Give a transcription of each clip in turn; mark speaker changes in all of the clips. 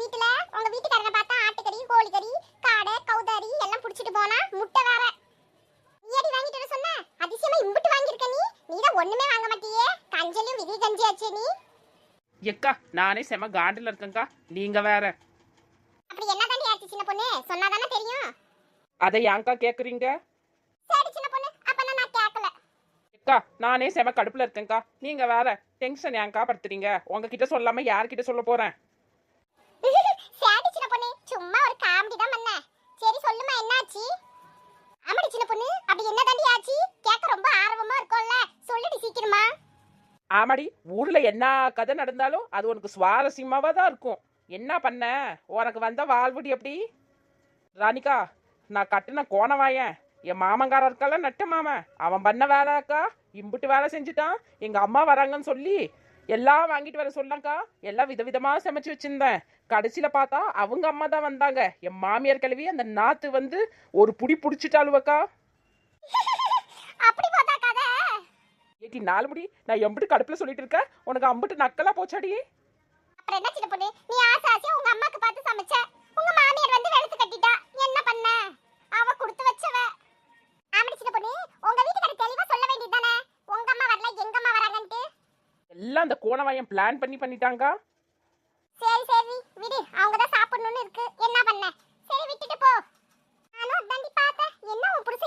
Speaker 1: வீட்டுல உங்க வீட்டுக்காரங்க பார்த்தா ஆட்டுக்கறி கோழிக்கறி காடை கௌதாரி எல்லாம் புடிச்சிட்டு போனா முட்டை வேற. நீ அடி வாங்கிட்டு வர சொன்ன? அதிசயமா இம்புட்டு வாங்கியிருக்க நீ. நீ தான் ஒண்ணுமே வாங்க மாட்டியே. கஞ்சலும் விதி கஞ்சி ஆச்சே நீ.
Speaker 2: எக்கா நானே செம காண்டில் இருக்கேங்க்கா நீங்க வேற.
Speaker 1: அப்படி என்ன தாண்டி ஆச்சு சின்ன பொண்ணு? சொன்னாதானே தெரியும்.
Speaker 2: அதை ஏன்க்கா கேக்குறீங்க?
Speaker 1: சரி சின்ன பொண்ணு அப்ப நான் கேட்கல
Speaker 2: எக்கா நானே செம கடுப்புல இருக்கேன்க்கா. நீங்க வேற டென்ஷன் ஏன்க்கா படுத்துறீங்க? உங்ககிட்ட சொல்லாம யார்கிட்ட சொல்ல போறேன்?
Speaker 1: ஆமாடி
Speaker 2: ஊரில் என்ன கதை நடந்தாலும் அது உனக்கு சுவாரஸ்யமாக தான் இருக்கும். என்ன பண்ண? உனக்கு வந்த வாழ்வுடி எப்படி? ராணிகா நான் கட்டின கோணவாயன் என் மாமங்காரன் இருக்கால நட்ட மாமன் அவன் பண்ண வேலைக்கா இம்புட்டு வேலை செஞ்சுட்டான். எங்கள் அம்மா வராங்கன்னு சொல்லி எல்லாம் வாங்கிட்டு வர சொன்னாக்கா எல்லாம் விதவிதமாக சமைச்சு வச்சுருந்தேன். கடைசியில் பார்த்தா அவங்க அம்மா தான் வந்தாங்க. என் மாமியார் கிழவி அந்த நாற்று வந்து ஒரு புடி புடிச்சிட்டாளுவக்கா
Speaker 1: அப்படி பார்த்தா கதை
Speaker 2: ஏட்டி நாலு முடி? நான் எம்பிட்டு கடுப்புல சொல்லிட்டு இருக்கேன். உனக்கு அம்பிட்டு நக்கலா போச்சாடி?
Speaker 1: அப்புறம் என்ன சின்ன பொண்ணு? நீ ஆசை ஆசையா உங்க அம்மாக்கு பார்த்து சமைச்ச? உங்க மாமியார் வந்து வெளுத்து கட்டிட்டா? என்ன பண்ண? அவ கொடுத்து வச்சவ. ஆமாடி சின்ன பொண்ணு உங்க வீட்டுக்கார தெளிவா சொல்ல வேண்டியதுதானே உங்க அம்மா வரல எங்க அம்மா வராங்கன்ட்டு.
Speaker 2: எல்லாம் அந்த கோணவாயம் பிளான் பண்ணி பண்ணிட்டாங்க.
Speaker 1: சரி சரி. விடு அவங்க தான் சாப்பிடணும்னு இருக்கு. என்ன பண்ண? சரி விட்டுட்டு போ.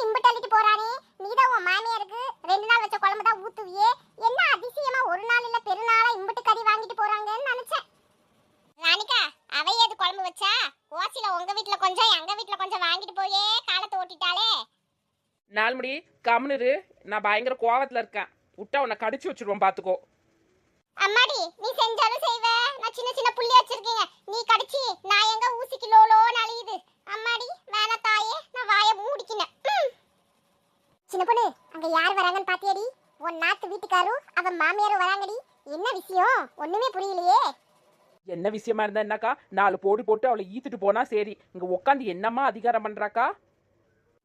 Speaker 1: என்ன உன் புருஷன் இம்பு தள்ளிட்டு போறானே. நீ தான் உன் மாமியாருக்கு ரெண்டு நாள் வச்ச குழம்பு தான் ஊத்துவியே. என்ன அதிசயமா ஒரு நாள் இல்ல பெருநாளா இம்புட்டு கறி வாங்கிட்டு போறாங்கன்னு நினைச்சேன். ராணிகா அவை அது குழம்பு வச்சா? ஓசில உங்க வீட்ல கொஞ்சம் எங்க வீட்ல கொஞ்சம் வாங்கிட்டு போயே காலத்தை ஓட்டிட்டாளே.
Speaker 2: நாலு முடி கம்னுரு நான் பயங்கர கோவத்துல இருக்கேன். விட்டா உன்னை கடிச்சு வச்சிருவோம் பாத்துக்கோ.
Speaker 1: அம்மாடி நீ செஞ்சாலும் செய்வ. நான் சின்ன சின்ன புள்ளி வச்சிருக்கீங்க. நீ கடிச்சி நான் எங்க ஊசிக்கு லோலோன்னு அழியுது. அம்மாடி வேணா தாயே நான் வாய மூடிக்கினேன் சின்ன பொண்ணு அங்க யார் வராங்கன்னு பாத்தியாடி? உன் நாத்து வீட்டுக்காரும் அவன் மாமியாரும் வராங்கடி. என்ன விஷயம்? ஒண்ணுமே புரியலையே.
Speaker 2: என்ன விஷயமா இருந்தா என்னக்கா? நாலு போடு போட்டு அவளை ஈத்துட்டு போனா சரி. இங்க உட்காந்து என்னம்மா அதிகாரம் பண்றாக்கா?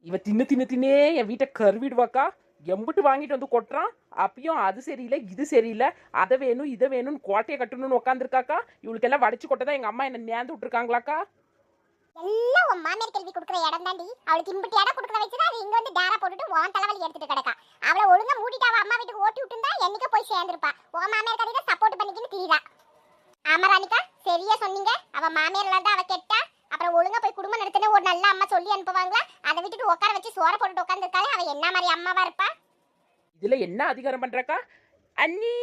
Speaker 2: இவ தின்னு தின்னு தின்னே என் வீட்டை கருவிடுவாக்கா? எம்புட்டு வாங்கிட்டு வந்து கொட்டுறான்? அப்பயும் அது சரியில்லை இது சரியில்லை. அதை வேணும் இதை வேணும்னு கோட்டையை கட்டணும்னு உட்காந்துருக்காக்கா இவளுக்கெல்லாம் வடிச்சு கொட்டதான் எங்க அம்மா என்ன நேர்ந்து விட்டுருக்காங்களாக்கா?
Speaker 1: எல்லாம் உன் மாமியார் கேள்வி கொடுக்குற இடம் தாண்டி அவளுக்கு இம்புட்டு இடம் கொடுக்குற வச்சுதான் அது இங்க வந்து டேரா போட்டுட்டு உன் தலைவலி எடுத்துட்டு கிடக்கா. அவளை ஒழுங்கா மூடிட்டு அவ அம்மா வீட்டுக்கு ஓட்டி விட்டுருந்தா என்னைக்கு போய் சேர்ந்துருப்பா. உன் மாமியார் கடையில சப்போர்ட் பண்ணிக்கின்னு தெரியுதா ஆமா ராணிகா சரியா சொன்னீங்க. அவ மாமியார் தான் அவ கெட்டா. அப்புறம் ஒழுங்கா போய் குடும்பம் நடத்தின ஒரு நல்ல அம்மா சொல்லி அனுப்புவாங்களா? அதை விட்டுட்டு உட்கார வச்சு சோற போட்டுட்டு உட்காந்துருக்காளே அவ என்ன மாதிரி அம்மாவா இருப்பா?
Speaker 2: இதுல என்ன அதிகாரம் பண்றக்கா? அண்ணி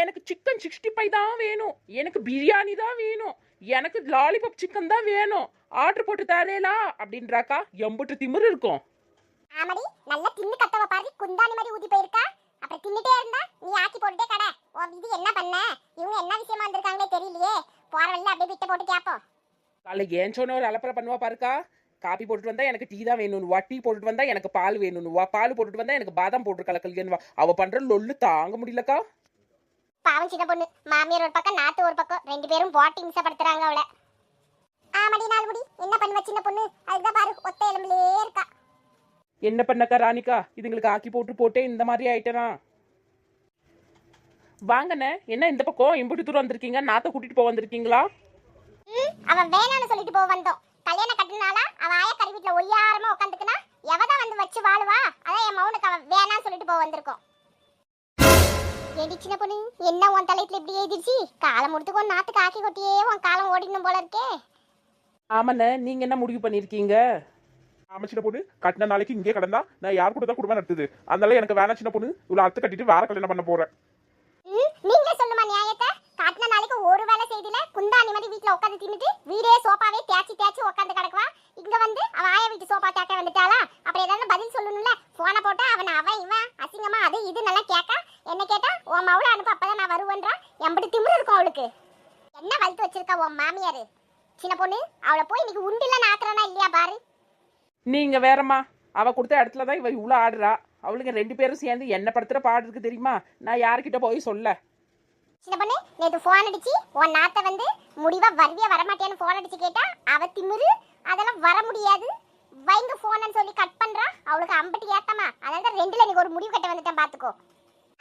Speaker 2: எனக்கு சிக்கன் சிக்ஸ்டி ஃபைவ் தான் வேணும். எனக்கு பிரியாணி தான் வேணும். எனக்கு லாலிபாப் சிக்கன் தான் வேணும். ஆர்டர் போட்டு தரேலா அப்படின்றாக்கா எம்புட்டு திமிரு இருக்கும்.
Speaker 1: ஆமாடி நல்லா தின்னு கத்தவ பாரு குந்தாணி மாதிரி ஊதி போயிருக்கா. அப்புறம் தின்னுட்டே இருந்தா நீ ஆக்கி போட்டுட்டே கடை. உன் இது என்ன பண்ண? இவங்க என்ன விஷயமா வந்திருக்காங்களே தெரியலையே. போற வழியில அப்படியே விட்டு போட்டு கேப்போம்
Speaker 2: காலைல ஏன் சொன்ன ஒரு அலப்பறை பண்ணுவா பாருக்கா? காப்பி போட்டுட்டு வந்தா எனக்கு டீ தான் வேணும்னுவா டீ போட்டுட்டு வந்தா எனக்கு பால் வேணும்னுவா பால் போட்டுட்டு வந்தா எனக்கு பாதாம் போட்டு கலக்கல்கன்னுவா அவ பண்ற லொல்லு தாங்க முடியலக்கா.
Speaker 1: பாவம் சின்ன பொண்ணு. மாமியார் ஒரு பக்கம் நாத்து ஒரு பக்கம். ரெண்டு பேரும் போட்டி மிசப்படுத்துறாங்க அவளை. ஆமாடி நாலுமுடி என்ன பண்ணுவ சின்ன பொண்ணு? அதுதான் பாரு ஒத்த எலும்புலயே இருக்கா.
Speaker 2: என்ன பண்ணக்கா ராணிக்கா? இதுங்களுக்கு ஆக்கி போட்டு போட்டே இந்த மாதிரி ஆயிட்டனா? வாங்கண்ணே என்ன இந்த பக்கம் இம்புட்டு தூரம் வந்திருக்கீங்க? நாத்தை கூட்டிட்டு போக வந்திருக்கீங்களா?
Speaker 1: அவன் வேணாம்னு சொல்லிட்டு போக வந்தோம். கல்யாணம் கட்டினாலா அவ ஆயக்கறி வீட்டுல ஒய்யாரமா உட்காந்துக்குனா எவதான் வந்து வச்சு வாழுவா? அதான் என் மௌனுக்கு அவன் வேணாம்னு சொல்லிட்டு போக வந்திருக்கோம். ஏடி சின்ன பொண்ணு என்ன உன் தலைத்துல இப்படி எழுதிருச்சு காலம் முடித்துக்கோ நாத்துக்கு ஆக்கி கொட்டியே உன் காலம் ஓடிடணும் போல இருக்கே.
Speaker 2: ஆமாண்ணே நீங்க என்ன முடிவு பண்ணிருக்கீங்க?
Speaker 3: ஆமா சின்ன பொண்ணு. கட்டின நாளைக்கு இங்கே கிடந்தா நான் யார் கூட தான் குடும்பம் நடத்துது. அதனால எனக்கு வேணாம் சின்ன பொண்ணு. இவ்வளவு அத்து கட்டிட்டு வேற கல்யாணம் பண்ண போறேன்.
Speaker 1: நீங்க சொல்லுமா நியாயத்தை காட்டின நாளைக்கு ஒரு வேலை செய்தில குந்தாணி மாதிரி வீட்ல உட்காந்து தின்னுட்டு வீடே சோபாவே தேய்ச்சி தேய்ச்சி உட்காந்து கிடக்குவா? இங்க வந்து அவ ஆய வீட்டு சோபா தேக்க வந்துட்டாளா அப்புறம் ஏதாவது பதில் சொல்லணும்ல போனை போட்டா அவன் அவன் இவன் அசிங்கமா அது இது நல்லா கேட்க என்ன கேட்டா உன் மவுள அனுப்பு அப்பதான் நான் வருவேன்றா எம்படி திமிரு இருக்கும் அவளுக்கு என்ன வளர்த்து வச்சிருக்கா உன் மாமியாரு சின்ன பொண்ணு அவளை போய் இன்னைக்கு உண்டில நாக்குறானா இல்லையா பாரு
Speaker 2: நீங்கள் வேறம்மா. அவள் கொடுத்த இடத்துல தான் இவள் இவ்வளோ ஆடுறா. அவளுங்க ரெண்டு பேரும் சேர்ந்து என்ன படுத்துற பாடு இருக்கு தெரியுமா? நான் யார்கிட்ட போய் சொல்ல?
Speaker 1: சின்ன பொண்ணு நேத்து ஃபோன் அடிச்சு உன் நாத்த வந்து முடிவா வருவியா வரமாட்டியான்னு ஃபோன் அடிச்சு கேட்டா அவ திமிரு அதெல்லாம் வர முடியாது. வைங்க போன்னு சொல்லி கட் பண்றா. அவளுக்கு அம்பட்டி ஏத்தமா. அதனால தான் ரெண்டுல எனக்கு ஒரு முடிவு கட்ட வந்துட்டேன் பாத்துக்கோ.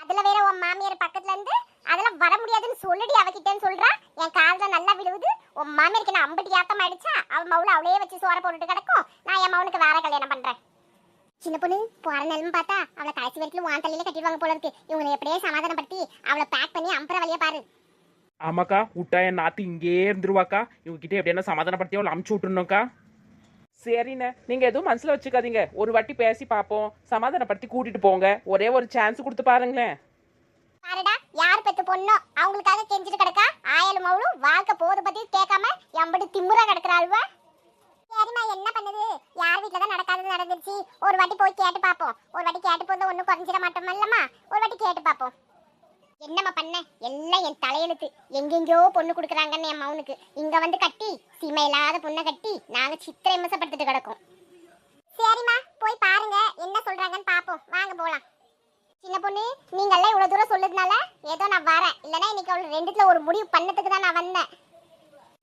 Speaker 1: அதுல வேற உன் மாமியார் பக்கத்துல இருந்து அதெல்லாம் வர முடியாதுன்னு சொல்லடி அவகிட்டன்னு சொல்றா. என் காதுல நல்லா விழுவுது. உன் மாமியாருக்கு நான் அம்பட்டி ஏத்தம் ஆயிடுச்சா? அவன் மவுள அவளே வச்சு சோற போட்டுட்டு கிடக்கும். நான் என் மவனுக்கு வேற கல்யாணம் பண்றேன். சின்ன பொண்ணு போற நிலம பார்த்தா அவளை கடைசி வரைக்கும் வான் தலையில கட்டிடுவாங்க போல இருக்கு. இவங்களை எப்படியே சமாதானப்படுத்தி அவளை பேக் பண்ணி அம்புற வழியா பாரு.
Speaker 2: ஆமாக்கா விட்டா என் நாத்து இங்கே இருந்துருவாக்கா. இவங்ககிட்ட எப்படியான சமாதானப்படுத்தி அவளை அமுச்சு விட்டுருணும்க்கா சரிண்ணே நீங்க எதுவும் மனசுல வச்சுக்காதீங்க. ஒரு வாட்டி பேசி பார்ப்போம். சமாதானப்படுத்தி கூட்டிட்டு போங்க. ஒரே ஒரு சான்ஸ் கொடுத்து பாருங்களேன்.
Speaker 1: பாருடா யார் பெத்து பொண்ணோ? அவங்களுக்காக கெஞ்சிட்டு கிடக்கா? ஆயலும் அவளும் வாழ்க்கை போது பத்தி கேட்காம எம்படி திமுறா கிடக்குறாள்வா சரிம்மா என்ன பண்ணுது? யார் வீட்ல தான் நடக்காதது நடந்துருச்சு? ஒரு வாட்டி போய் கேட்டு பார்ப்போம் ஒரு வாட்டி கேட்டு போதும் ஒன்றும் குறைஞ்சிட மாட்டோம் இல்லம்மா? ஒரு வாட்டி கேட்டு பார்ப்போம் என்னம்மா பண்ண? எல்லாம் என் தலையெழுத்து. எங்கெங்கயோ பொண்ணு கொடுக்குறாங்கன்னு என் மவுனுக்கு. இங்க வந்து கட்டி சீமை இல்லாத பொண்ணை கட்டி நாங்கள் சித்திரை மிசப்படுத்திட்டு கிடக்கோம். சரிம்மா போய் பாருங்க. என்ன சொல்றாங்கன்னு பார்ப்போம் வாங்க போலாம். சின்ன பொண்ணு நீங்க எல்லாம் இவ்வளவு தூரம் சொல்லுறதுனால ஏதோ நான் வரேன். இல்லனா இன்னைக்கு அவள் ரெண்டுத்துல ஒரு முடிவு பண்ணதுக்கு தான் நான் வந்தேன்.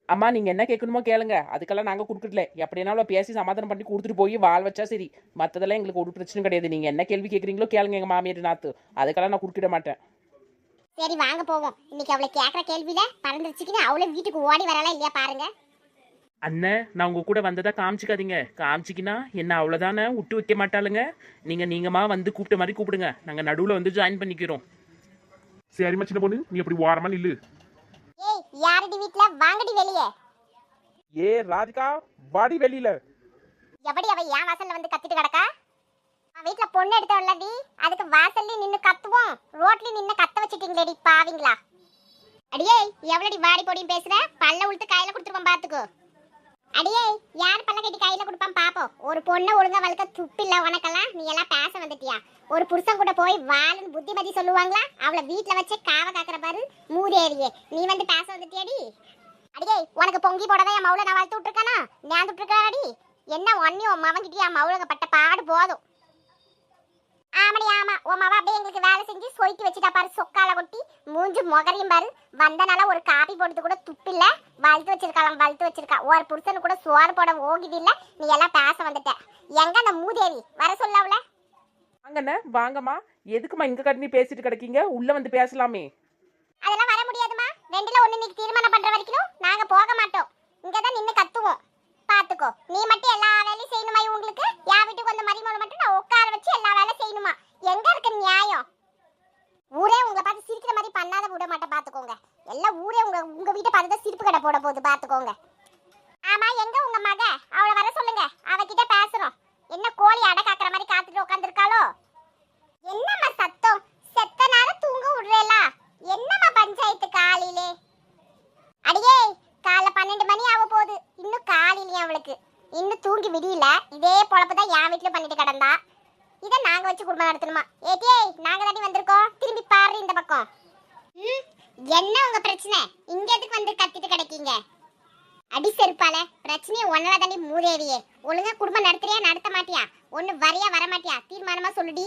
Speaker 2: அம்மா நீங்க என்ன கேட்கணுமோ கேளுங்க. அதுக்கெல்லாம் நாங்க கொடுக்கல எப்படினாலும் பேசி சமாதானம் பண்ணி கொடுத்துட்டு போய் வாழ் வச்சா சரி. மத்ததெல்லாம் எங்களுக்கு ஒரு பிரச்சனையும் கிடையாது. நீங்க என்ன கேள்வி கேட்குறீங்களோ கேளுங்க எங்க மாமியார் நாத்து. அதுக்கெல்லாம் நான் குறுக்கிட மாட்டேன்.
Speaker 1: சரி வாங்க போவோம். இன்னைக்கு அவளை கேக்குற கேள்வியில பறந்துருச்சுக்கின்னு அவளே வீட்டுக்கு ஓடி வரலாம் இல்லையா பாருங்க.
Speaker 2: அண்ணன் நான் உங்க கூட வந்ததா காமிச்சிக்காதீங்க. காமிச்சிக்கினா என்ன அவ்வளோதானே விட்டு வைக்க மாட்டாளுங்க. நீங்க நீங்கமா வந்து கூப்பிட்ட மாதிரி கூப்பிடுங்க. நாங்க நடுவுல வந்து ஜாயின் பண்ணிக்கிறோம்.
Speaker 3: சரிம்மா சின்ன பொண்ணு. நீ அப்படி ஓரமா நில்லு.
Speaker 1: ஏய் யாரடி வீட்ல? வாங்கடி வெளியே.
Speaker 3: ஏ ராதிகா வாடி வெளியில.
Speaker 1: எப்படி அவ ஏன் வாசல்ல வந்து கத்திட்டு கிடக்கா? அவன் வீட்ல பொண்ணு எடுத்தவள்ளடி அதுக்கு வாசல்ல நின்னு கத்துவோம். ரோட்ல நின்னு கத்த வச்சிட்டீங்களேடி பாவிங்களா? அடியே எவ்வளடி வாடி பொடியும் பேசுற? பல்ல உளுத்து கையில கொடுத்துருப்பான் பாத்துக்கோ. அடியே யார் பல்ல கட்டி கையில கொடுப்பான் பாப்போம் ஒரு பொண்ணை ஒழுங்கா வளர்க்க துப்பில்ல உனக்கெல்லாம். நீ எல்லாம் பேச வந்துட்டியா? ஒரு புருஷன் கூட போய் வாழுன்னு புத்திமதி சொல்லுவாங்களா? அவளை வீட்டுல வச்சு காவ காக்குற பாரு மூதேரியே நீ வந்து பேச வந்துட்டியாடி? அடியே உனக்கு பொங்கி போடவே என் மவுளை நான் வளர்த்து விட்டுருக்கானா? நான் விட்டுருக்காடி என்ன ஒன்னி உன் மவன்கிட்டயே என் மவுளுங்க பட்ட பாடு போதும் ஆமாடி ஆமா உன் மவ அப்படியே எங்களுக்கு வேலை செஞ்சு சொயிட்டு வச்சுட்டா பாரு சொக்கால கொட்டி மூஞ்சு முகரையும் பாரு. வந்தனால ஒரு காபி போடுறது கூட துப்பில்ல. வளர்த்து வச்சிருக்கலாம் வளர்த்து வச்சிருக்கா. ஒரு புருஷனு கூட சோறு போட ஓகிது இல்ல. நீ எல்லாம் பேச வந்துட்ட. எங்க அந்த மூதேவி? வர சொல்ல அவள.
Speaker 2: வாங்கண்ணே வாங்கம்மா. எதுக்குமா இங்க கட்டி பேசிட்டு கிடக்கீங்க? உள்ள வந்து பேசலாமே.
Speaker 1: அதெல்லாம் வர முடியாதுமா ரெண்டுல ஒண்ணு இன்னைக்கு தீர்மானம் பண்ற வரைக்கும் நாங்க போக மாட்டோம். இங்க தான் நின்னு கத்துவோம். பாத்துக்கோ. நீ மட்டும் எல்லா வேலையும் செய்யணுமா உங்களுக்கு யா வீட்டுக்கு வந்த மரிமோளை மட்டும் நான் உட்கார வச்சு எல்லா வேலையும் செய்யணுமா? எங்க இருக்கு நியாயம்? ஊரே உங்களை பார்த்து சிரிக்கிற மாதிரி பண்ணாத விட மாட்டேன் பார்த்துக்கோங்க. எல்லாம் ஊரே உங்க உங்க வீட்டை பார்த்து தான் சிரிப்பு கடை போட போகுது பார்த்துக்கோங்க. ஆமா எங்க உங்க மக? அவளை வர சொல்லுங்க. அவகிட்ட பேசுறோம். என்ன கோழி அடை காக்குற மாதிரி காத்துட்டு உட்காந்துருக்காளோ என்னம்மா சத்தம்? செத்த நேரம் தூங்க விடுறேலா என்னம்மா பஞ்சாயத்து காலையிலே? அடியே காலைல பன்னெண்டு மணி ஆக போகுது. இன்னும் காலையிலயே அவளுக்கு. இன்னும் தூங்கி விடியல. இதே பொழப்பு தான் என் வீட்டுல பண்ணிட்டு கிடந்தா. இதை நாங்க வச்சு குடும்பம் நடத்தணுமா? ஏடியே நாங்க தாண்டி வந்திருக்கோம். திரும்பி பாரு இந்த பக்கம். ம், என்ன உங்க பிரச்சனை? இங்க எதுக்கு வந்து கத்திட்டு கிடைக்கீங்க? அடி செருப்பால பிரச்சனையை ஒன்னால தாண்டி மூதேவியே. ஒழுங்கா குடும்பம் நடத்துறியா நடத்த மாட்டியா? ஒண்ணு வரையா வர மாட்டியா தீர்மானமா சொல்லுடி.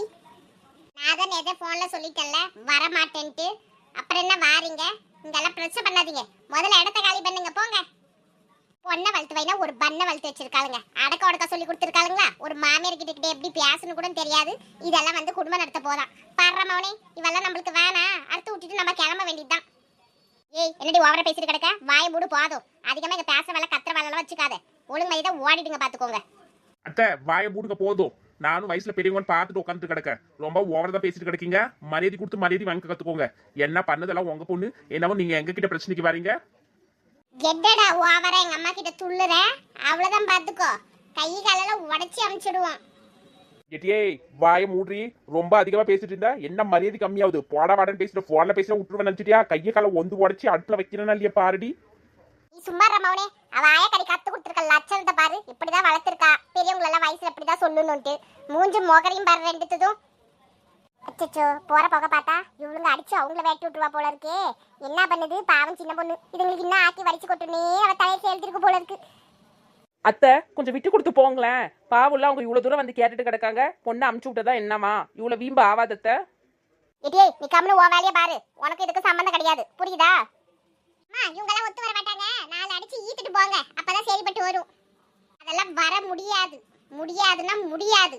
Speaker 1: நான் தான் எதை போன்ல சொல்லிட்டேன்ல வர மாட்டேன்ட்டு அப்புறம் என்ன வாரீங்க? இங்கெல்லாம் பிரச்சனை பண்ணாதீங்க. முதல்ல இடத்த காலி பண்ணுங்க போங்க. பொண்ணை வளர்த்து வைனா ஒரு பண்ணை வளர்த்து வச்சிருக்காளுங்க. அடக்க உடக்க சொல்லி கொடுத்துருக்காளுங்களா? ஒரு மாமியார் கிட்ட கிட்ட எப்படி பேசணும் கூட தெரியாது. இதெல்லாம் வந்து குடும்பம் நடத்த போதான் பாடுற மவனே இவெல்லாம் நம்மளுக்கு வேணாம் அறுத்து விட்டுட்டு நம்ம கிளம்ப வேண்டியதுதான். ஏய் என்னடி ஓவரா பேசிட்டு கிடக்க? வாய மூடு போதும். அதிகமா இங்க பேச வேலை கத்துற வேலை எல்லாம் வச்சுக்காத. ஒழுங்கு மாதிரி தான் ஓடிடுங்க பாத்துக்கோங்க.
Speaker 3: அத்தை வாய மூடுங்க போதும். நானும் வயசுல பெரியவங்க பார்த்துட்டு உட்காந்துட்டு கிடக்க ரொம்ப ஓவரா தான் பேசிட்டு கிடக்கீங்க. மரியாதை கொடுத்து மரியாதை வாங்க கத்துக்கோங்க. என்ன பண்ணதெல்லாம் உங்க பொண்ணு? என்னவோ நீங்க எங்க கிட்ட பிரச்சனைக்கு வரீங்க?
Speaker 1: கெட்டடா ஓவரா எங்க அம்மா கிட்ட துள்ளுற? அவ்வளவுதான் பாத்துக்கோ. கை காலெல்லாம் உடைச்சி அமுச்சிடுவோம்.
Speaker 3: எட்டியே வாய மூடி ரொம்ப அதிகமா பேசிட்டு இருந்தா? என்ன மரியாதை கம்மியாகுது போட வாடன்னு பேசிட்டு போன்ல பேசிட்டு விட்டுருவேன் நினைச்சிட்டியா? கையை காலை ஒந்து உடச்சி அடுப்புல வைக்கிறேன்னா இல்லையா பாருடி.
Speaker 1: நீ சும்மா ரமவனே அவ ஆயக்கறி கத்து கொடுத்துருக்க லட்சணத்தை பாரு. இப்படிதான் வளர்த்துருக்கா. பெரியவங்க எல்லாம் வயசுல இப்படிதான் சொல்லணும்ட்டு மூஞ்சு மோகரையும் பாரு ரெண்டுத்ததும் அச்சச்சோ போற போக பார்த்தா இவளுங்க அடிச்சு அவங்கள வேட்டி விட்டுருவா போல இருக்கே. என்ன பண்ணுது? பாவம் சின்ன பொண்ணு. இதுங்களுக்கு இன்னும் ஆக்கி வடிச்சு கொட்டுனே அவ தலையை சேர்த்திருக்கு போல இருக்கு.
Speaker 2: அத்தை கொஞ்சம் விட்டு கொடுத்து போங்களேன். பாவுல அவங்க இவ்வளவு தூரம் வந்து கேட்டுட்டு கிடக்காங்க. பொண்ணை அமுச்சு விட்டதா என்னமா இவ்வளவு வீம்பு ஆவாதத்தை
Speaker 1: இடியே நீ கம்முனு உன் வேலையை பாரு. உனக்கு இதுக்கு சம்மந்தம் கிடையாது. புரியுதா? அம்மா இவங்க எல்லாம் ஒத்து வர மாட்டாங்க. நாலு அடிச்சு ஈத்துட்டு போங்க. அப்பதான் சரிப்பட்டு வரும். அதெல்லாம் வர முடியாது. முடியாதுன்னா முடியாது.